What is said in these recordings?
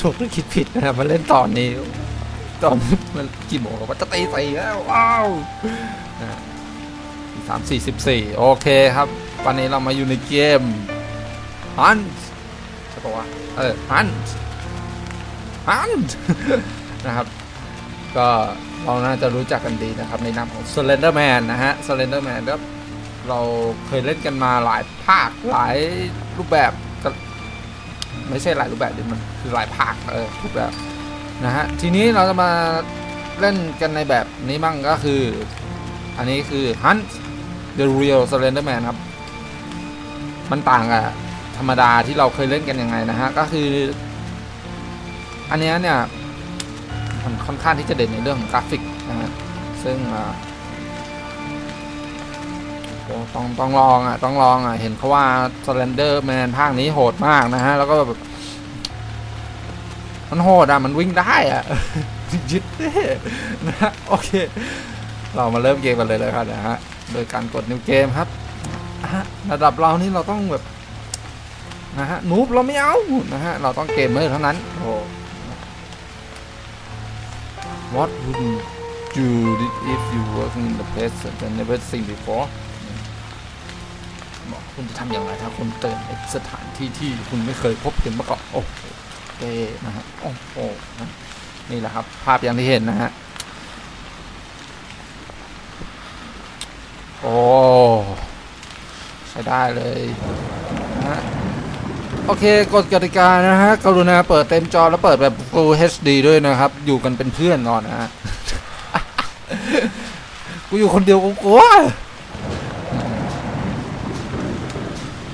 ถูกหรือคิดผิดนะครับมาเล่นตอนนี้ ตอนมันกี่โมงวว่าจะตีสี่แล้วว้าวสามสี่สิบสี่โอเคครับวันนี้เรามาอยู่ในเกมฮันใช่ปะวะเออฮันฮันนะครับ ก็เราน่าจะรู้จักกันดีนะครับในนามของ Slenderman นะฮะ Slenderman แล้วเราเคยเล่นกันมาหลายภาคหลายรูปแบบ ไม่ใช่หลายรูปแบบดิมันคือหลายภาคเออรูปแบบนะฮะทีนี้เราจะมาเล่นกันในแบบนี้บ้างก็คือ อันนี้คือ Hunt the Real Slenderman ครับ มันต่างกับธรรมดาที่เราเคยเล่นกันยังไงนะฮะ ก็คือ อันเนี้ยเนี่ย มันค่อนข้างที่จะเด่นในเรื่องของกราฟิกนะฮะซึ่งอ่า ต้องต้องลองอะต้องลองอะเห็นเขาว่า Slender Man ภาคนี้โหดมากนะฮะ แล้วก็แบบมันโหดอะ มันวิ่งได้อะยึดเด้นะฮะโอเค เรามาเริ่มเกมกันเลยเลยครับนะฮะโดยการกดนิวเกมครับระดับเรานี่เราต้องแบบนะฮะนูบเราไม่เอานะฮะเราต้องเกมเมอร์เท่านั้นโอ้ What would you do if you working in the place that never seen before คุณจะทำอย่างไรถ้าคุณเติมในสถานที่ที่คุณไม่เคยพบเห็นมาก่อนโอ้โหเท่นะฮะโอ้โหนี่แหละครับ ภาพอย่างที่เห็นนะฮะโอ้ใช้ได้เลยนะฮะโอเคกฎกติกานะฮะกรุณาเปิดเต็มจอแล้วเปิดแบบ Full HD ด้วยนะครับ อยู่กันเป็นเพื่อนนอนนะฮะกูอยู่คนเดียวกูกลัว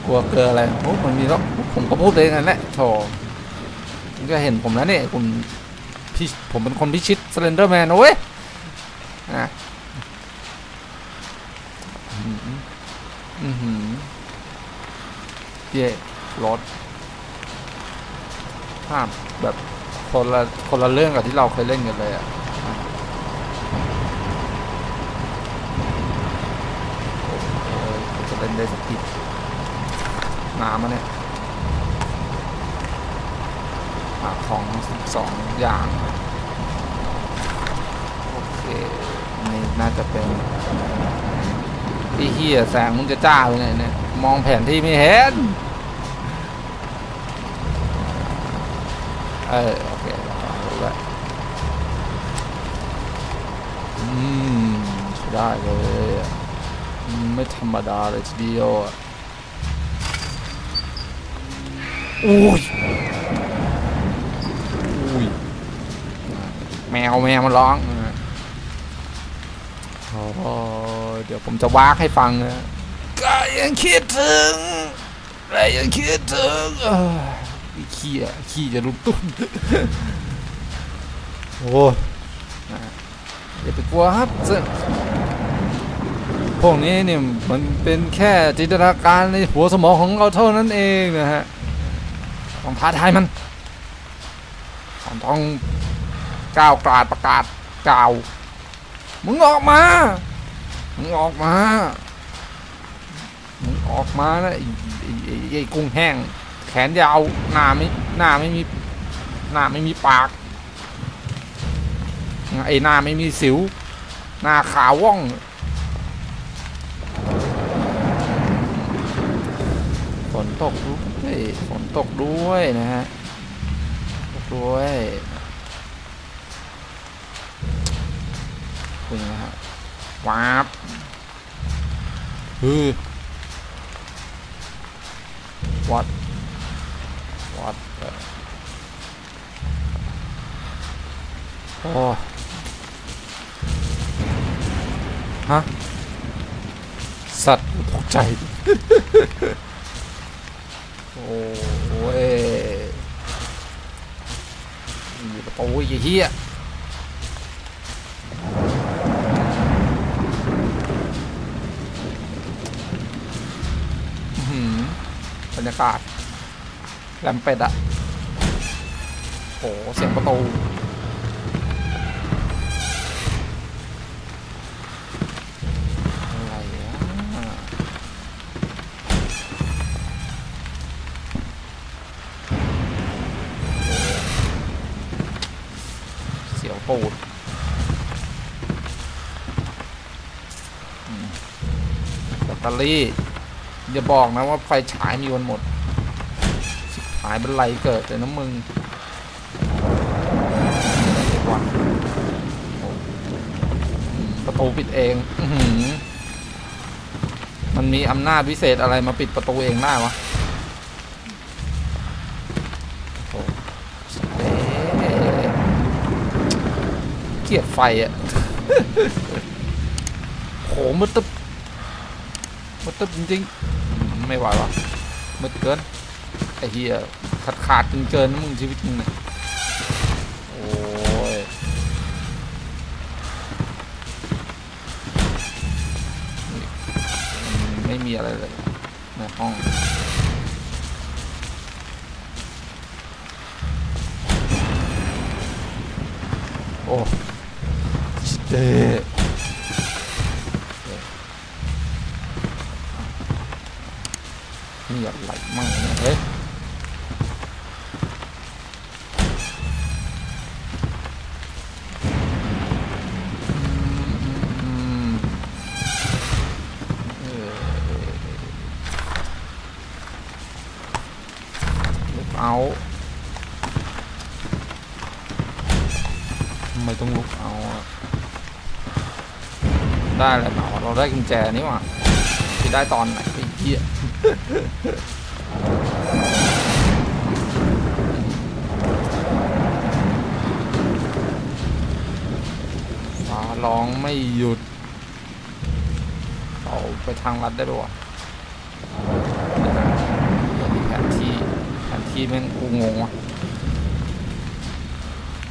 กลัวเกินอะไรโอ้มันมีแล้วผมก็พูดเองนั่นแหละโถมันก็เห็นผมแล้วเนี่ยคุณพี่ผมเป็นคนพิชิตสเลนเดอร์แมนนะเว้ยนะอือหืออือหือเย่รถภาพแบบคนละคนละเรื่องกับที่เราเคยเล่นกันเลยอะเออจะเล่นได้สักที น้ำมาเนี่ยหาของสิบสองอย่างโอเคนี่น่าจะเป็นพี่เฮียแสงมึงจะจ้าไปไหนเนี่ย มองแผนที่ไม่เห็น เออโอเครู้แล้วอืมได้เลย ไม่ธรรมดาเลยทีเดียวอะ อุ้ยอุ้ยแมวแมวมันร้องนะโอ้เดี๋ยวผมจะวากให้ฟังนะก็ยังคิดถึงก็ยังคิดถึงอ้ยขี้อะขี้จะลุกตุ้มโอ้ยอย่าไปกลัวครับซึ่งพวกนี้เนี่ยมันเป็นแค่จินตนาการในหัวสมองของเราเท่านั้นเองนะฮะ ต้องท้าทายมันต้องต้องก้าวกราดประกาศกล่าว มึงออกมา มึงออกมา มึงออกมานะไอ้ไอ้ไอ้กุ้งแห้ง แขนยาวหน้าไม่หน้าไม่มีหน้าไม่มีปาก ไอ้หน้าไม่มีสิว หน้าขาวว่องฝนตกด้วย ฝนตกด้วยนะฮะตกด้วยคุณนะฮะวาบฮือ what what the โอ้ฮะ สัตว์ตกใจ โอ้ยมีประตูไอ้เหี้ยอื้อหือบรรยากาศแลมเป็ดอะโอ้เสียงประตู ปูดแบตเตอรี่ อย่าบอกนะว่าไฟฉายมีวันหมด สิหายเป็นไรเกิดแต่น้ำมึงนประตูปิดเองมันมีอำนาจวิเศษอะไรมาปิดประตูเองได้วะ ไฟอะโหมืดตึ๊บมืดตึ๊บจริงๆ ไม่ไหววะมืดเกิน ไอ้เหี้ยขาดขาดจนเกินมึงชีวิตมึงเนี่ยโอ้ยไม่มีอะไรเลยในห้อง เอาทำไมต้องลุกเอา ได้เลยเปล่าเราได้กุญแจนี่หว่าที่ได้ตอนไหนไอ้เหี้ยฟ้าร้องไม่หยุดเราไปทางลัดได้ปะวะเดี๋ยวนะเดี๋ยวมีแผนที่ แผนที่แม่งกูงงวะ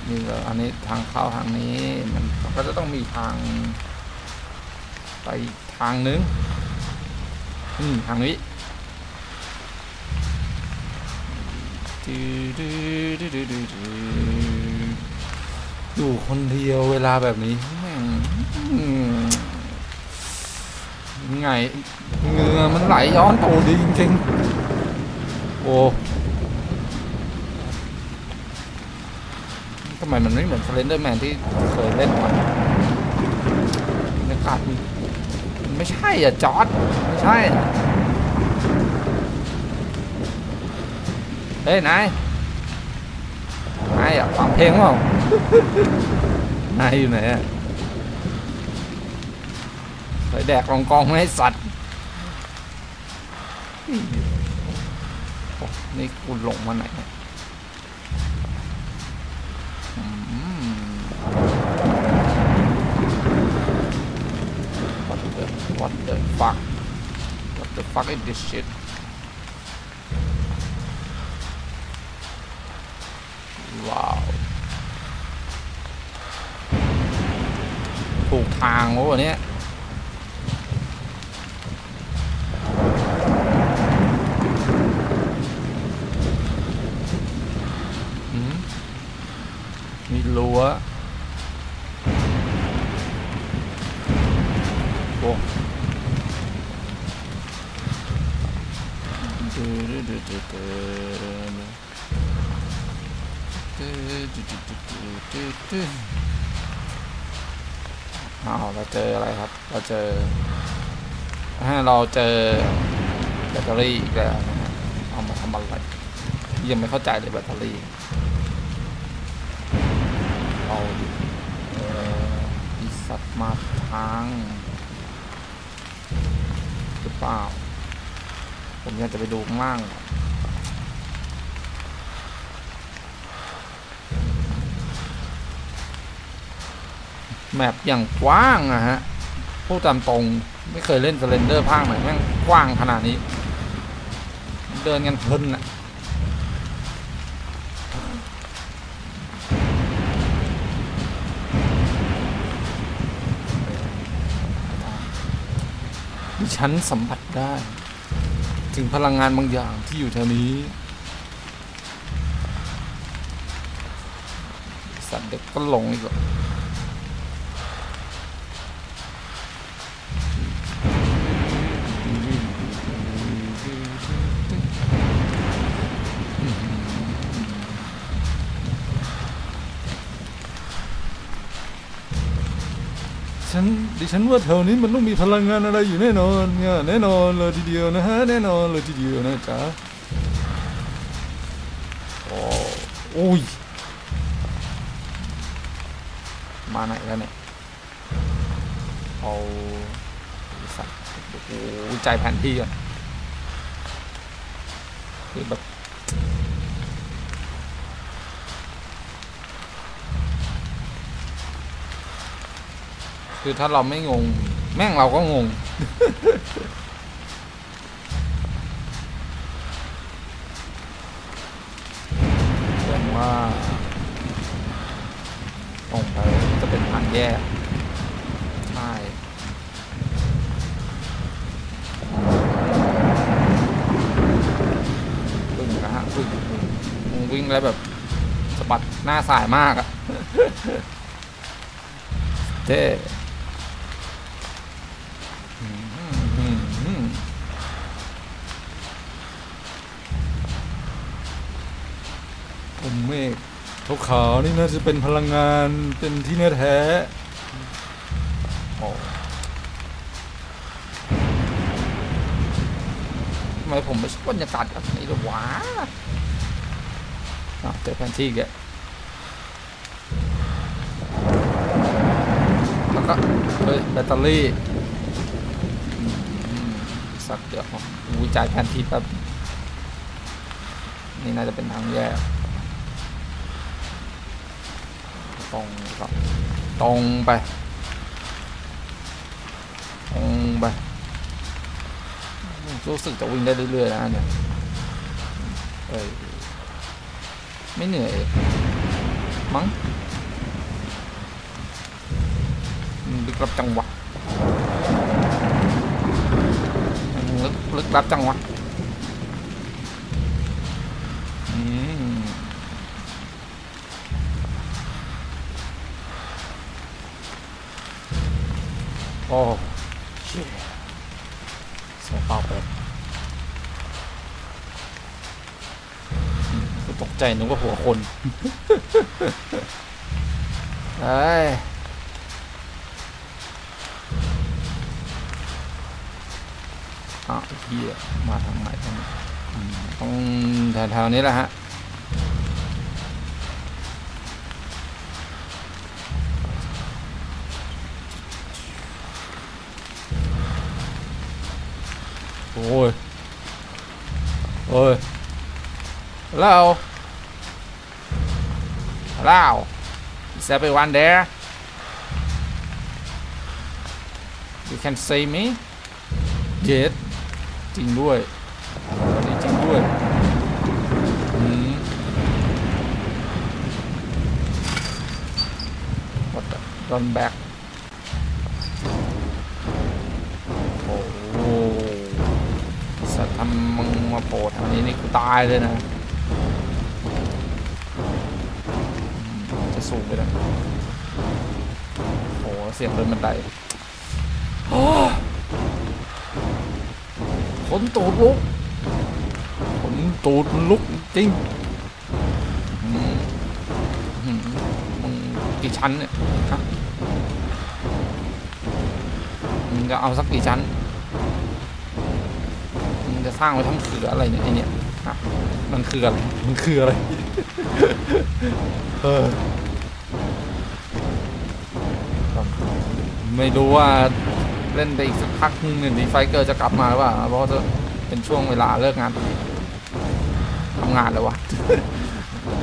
นี่เหรออันนี้ทางเข้าทางนี้มันก็จะต้องมีทาง ไปทางนึงอืมทางนี้ดูดูดูดูดูดูอยู่คนเดียวเวลาแบบนี้แม่งไงเงือมันไหลย้อนตัวดีจริงๆโอ้ ทำไมมันไม่เหมือนสเลนเดอร์แมนที่เคยเล่นมาบรรยากาศมันมันไม่ใช่อะจอร์ดไม่ใช่อะเฮ้ยนายนายอยากฟังเพลงเปล่านายอยู่ไหนอะไปแดกรองกองไม่ให้สัตว์โอ้นี่กูหลงมาไหนเนี่ย What the, what the fuck? What the fuck is this shit? Wow. Thuộc thang quá rồi nhé. Ừ. lúa Cool. Oh, อ้าวเราเจออะไรครับ เราเจอเราเจอแบตเตอรี่อีกแล้วนะฮะเอามาทำอะไรยังไม่เข้าใจเลยแบตเตอรี่เอาดิสัตว์มาทาง รือเปล่า ผมอยากจะไปดูข้างล่างก่อนแมปอย่างกว้างอะฮะพูดตามตรงไม่เคยเล่นสเลนเดอร์ภาคไหนแม่งกว้างขนาดนี้ เดินกันเพลินอะ ฉันสัมผัสได้ ถึงพลังงานบางอย่างที่อยู่แถวนี้ สัตว์เด็กก็หลงอีกแล้ว ฉันดิฉันว่าแถวนี้มันต้องมีพลังงานอะไรอยู่แน่นอนเนี่ยแน่นอนเลยทีเดียวนะฮะแน่นอนเลยทีเดียวนะจ๊ะโอ้โอ้ยมาไหนแล้วเนี่ยเอาสัตว์โอ้ใจแผนที่ก่อนคือแบบ คือถ้าเราไม่งง แม่งเราก็งง แสดงว่าตรงไปจะเป็นทางแยกใช่พึ่งนะฮะพึ่งวิ่งแล้วแบบสะบัดหน้าสายมากอะเท่อืมอืมอืมผมเมฆเขาขาวนี่น่าจะเป็นพลังงานเป็นที่แน่แท้ทำไมผมไม่ชอบบรรยากาศแบบนี้เลยวะอะเจอแผนที่อีกแล้วแล้วก็เฮ้ยแบตเตอรี่สักเดี๋ยววิจัยแผนที่แป๊บนี่น่าจะเป็นทางแยก ตรงก็ตรงไป ตรงไป รู้สึกจะวิ่งได้เรื่อยๆนะเนี่ยเอ้ยไม่เหนื่อยมั้งลึกลับจังหวะลึกลึกลับจังหวะอืมโอ้เชี่ยเสียเปล่าเป็ดอืมกูตกใจนึกว่าหัวคนเอ้ยอ้าวไอ้เฮียมาทางไหนทางนี้อืมต้องแถวๆนี้แหละฮะ โอ้ยโอ้ย hello hello is everyone there you can see me เจ็ดจริงด้วยอันนี้จริงด้วยอืม what the run back มาโผล่แถวนี้นี่กูตายเลยนะ จะสูงไปนะโอ้โหเสียงเดินบันไดโอ้ขนตูดลุกขนตูดลุกจริงมึงกี่ชั้นเนี่ยฮะมึงจะเอาสักกี่ชั้น สร้างไว้ทำเขืออะไรเนี่ยไอเนี่ยมันคืออะไรมันคืออะไรเออไม่รู้ว่าเล่นไปอีกสักพักหนึงเนี่ยดีไฟเกอร์จะกลับมาหรือเปล่าเพราะว่าจะเป็นช่วงเวลาเลิกงานทำงานแล้ววะ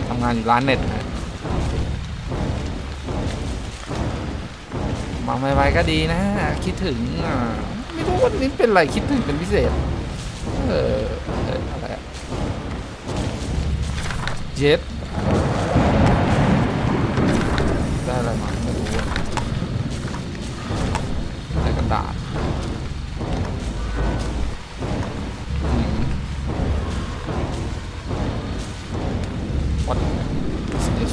ทำงานอยู่ร้านเน็ตมาไวๆก็ดีนะ คิดถึง ไม่รู้วันนี้เป็นอะไรคิดถึงเป็นพิเศษ Öh, apa ya? Jet. Đây là mặt của Đây con đạn. What is this?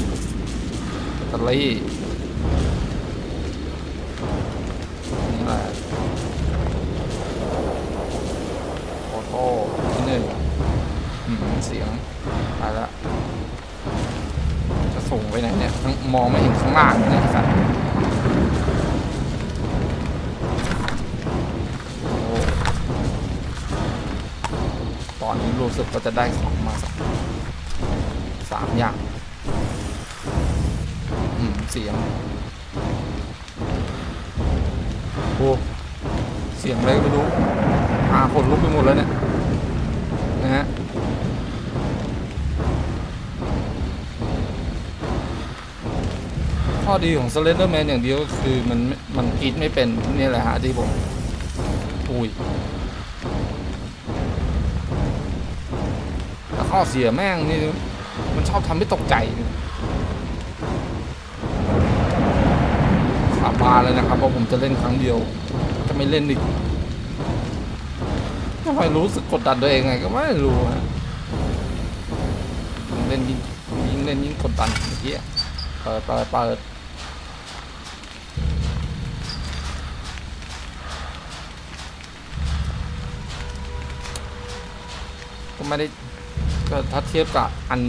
เนึ่งเสียงมาล้วจะส่งไปไหนเนี่ยมองไม่เห็นข้างล่างเนี่ยสัตว์ตอนนี้รู้สึกว่จะได้ของมาสักสามอย่างอืเสียงโอ้เสียงอะไรก็ไม่รู้อาคนลุกไปหมดแล้วเนี่ย นะฮะข้อดีของ Slenderman อย่างเดียวก็คือมันมันกรีดไม่เป็นนี่แหละฮะที่ผมอุ้ยแต่ข้อเสียแม่งนี่มันชอบทำให้ตกใจสาบานเลยนะครับว่าผมจะเล่นครั้งเดียว จะไม่เล่นอีก ทำไมรู้สึกกดดันตัวเองไงก็ไม่รู้ฮะยิ่งเล่นยิ่งยิงเล่นยิงกดดันเมื่อกี้เปิดเปิดเปิดก็ไม่ได้ก็ถ้าเทียบกับอัน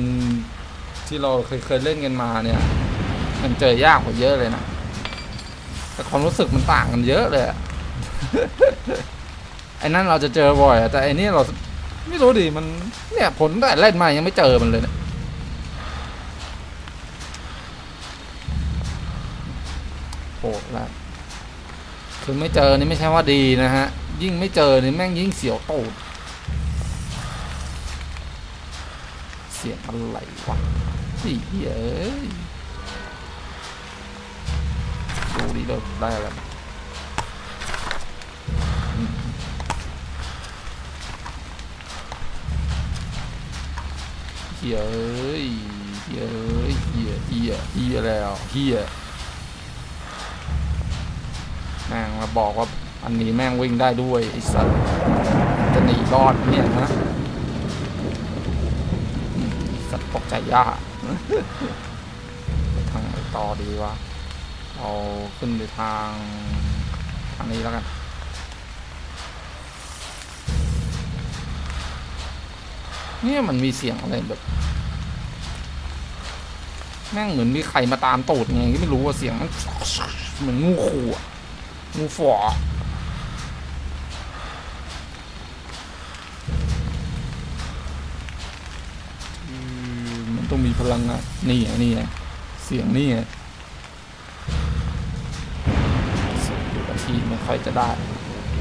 ที่เราเคยเคยเล่นกันมาเนี่ย มันเจอยากกว่าเยอะเลยนะ แต่ความรู้สึกมันต่างกันเยอะเลยอะ ไอ้นั่นเราจะเจอบ่อย แต่ไอ้นี่เราไม่รู้ดิมันเนี่ยผลแต่เล่นมายังไม่เจอมันเลยเนี่ยโหดละคือไม่เจอนี่ไม่ใช่ว่าดีนะฮะ ยิ่งไม่เจอนี่แม่งยิ่งเสียวตูดเสียงอะไรวะนี่เอ้ยดูดิเราได้อะไรมาอืม เฮียเอ้ยเฮียเอ้ยเฮียเฮียเฮียแล้วเฮียแม่งมาบอกว่าอันนี้แม่งวิ่งได้ด้วยไอ้สัสจะหนีรอดเนี่ยนะสัตว์ตกใจยากทางต่อดีวะเอาขึ้นไปทางทางนี้แล้วกัน เนี่ยมันมีเสียงอะไรแบบแม่งเหมือนมีใครมาตามตูดไงก็ไม่รู้ว่าเสียงมันเหมือนงูขู่งูฝ่อมันต้องมีพลังอะนี่ไงนี่ไงเสียงนี่ไงสิบนาทีไม่ค่อยจะได้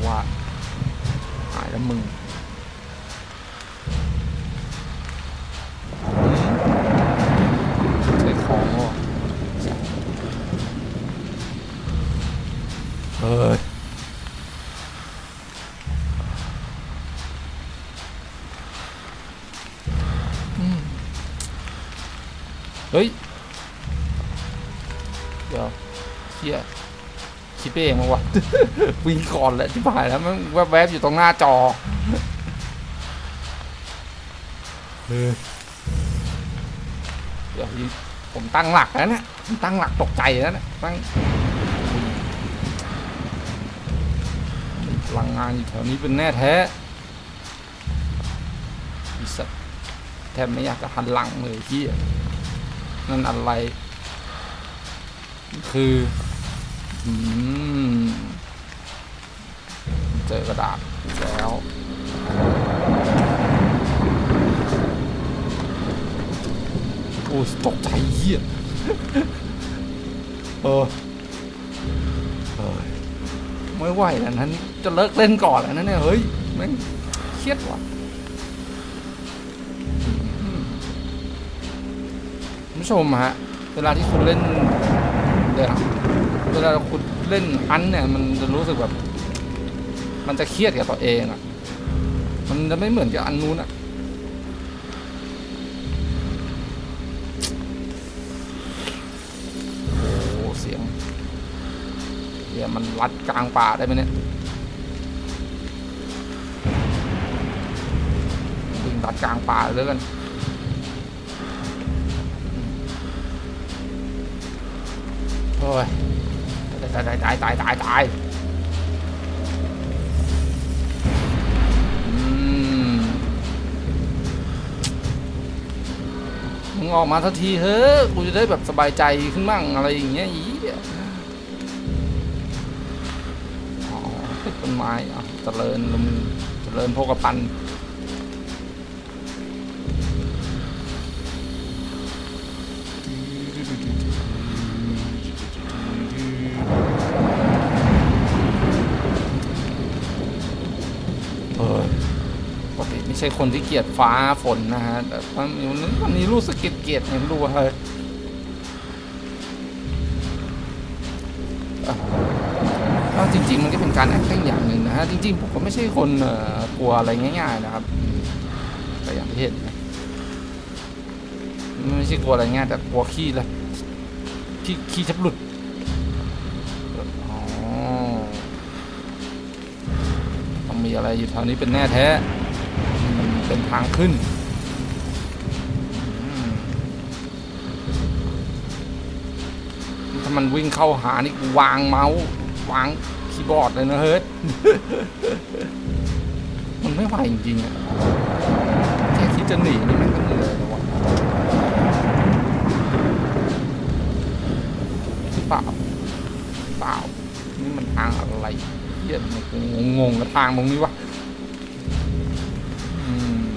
ว่าหายแล้วมึงอืมใช้ของ เหรอเฮ้ยอืมเฮ้ย เดี๋ยวเชี่ยคิดไปเองมาวะวิ่งก่อนแหละที่ผ่านแล้วมันแวบๆอยู่ตรงหน้าจอเฮ้ยเดี๋ยวยิง ผมตั้งหลักแล้วเนี่ยผมตั้งหลักตกใจแล้วเนี่ยตั้งพลังงานอยู่แถวนี้เป็นแน่แท้อีสัตว์แทบไม่อยากจะหันหลังเลยที่นั่นอะไร คืออืมเจอกระดาษแล้ว โอ้ตกใจเหี้ยเออเฮ้ยไม่ไหวแล้วนั้น จะเลิกเล่นก่อนแล้วนะเนี่ยเฮ้ยแม่งเครียดว่ะอืมคุณผู้ชมฮะ เวลาที่คุณเล่นเดี๋ยวเวลาคุณเล่นอันเนี่ย มันจะรู้สึกแบบ มันจะเครียดกับตัวเองอะ มันจะไม่เหมือนกับอันนู้นอะ ยมันรัดกลางป่าได้ไหมเนี่ยวิ่งรัดกลางป่าเลยกันโอ้ยตายตายตายตายตายตายอืมมึงออกมาสักทีเฮ้ยกูจะได้แบบสบายใจขึ้นมั่งอะไรอย่างเงี้ยอี๋้นไม้เอะเจริญลมเจริญโภกภัไม่ใช่คนที่เกลียดฟ้าฝนนะฮะแต่ตอนนี้รู้สึกเกลียดเกลียดเห็นรู้ว่า จริง ๆ มันก็เป็นการ acting อย่างหนึ่งนะฮะจริง ๆ ผมก็ไม่ใช่คนกลัวอะไรง่าย ๆ นะครับแต่อย่างที่เห็นนะไม่ใช่กลัวอะไรง่ายแต่กลัวขี้เลยขี้ขี้ชับหลุดต้องมีอะไรอยู่แถวนี้เป็นแน่แท้เป็นทางขึ้นถ้ามันวิ่งเข้าหานี่กูวางเมาส์วาง คีย์บอดเลยนะเฮ้ยมันไม่ไหวจริงๆอะแค่คิดจะหนีนี่ม่งก็เหนื่อยแล้ววะเปล่าเปล่านี่มันทางอะไรเฮียมันงงๆกับทางตรงนี้วะอืม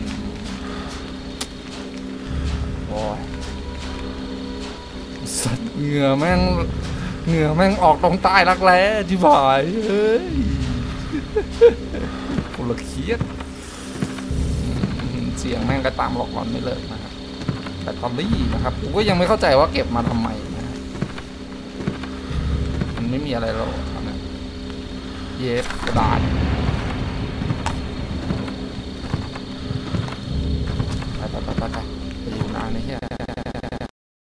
โอ้ยสัตว์เหงื่อแม่ง เหงื่อแม่งออกตรงใต้รักแร้ที่บ่ายเฮ้ยคนละเครียดเสียงแม่งก็ตามหลอกหลอนไม่เลิกนะครับแบตเตอรี่นะครับผมก็ยังไม่เข้าใจว่าเก็บมาทำไมนะมันไม่มีอะไรหรอกนะเย็บกระดาษ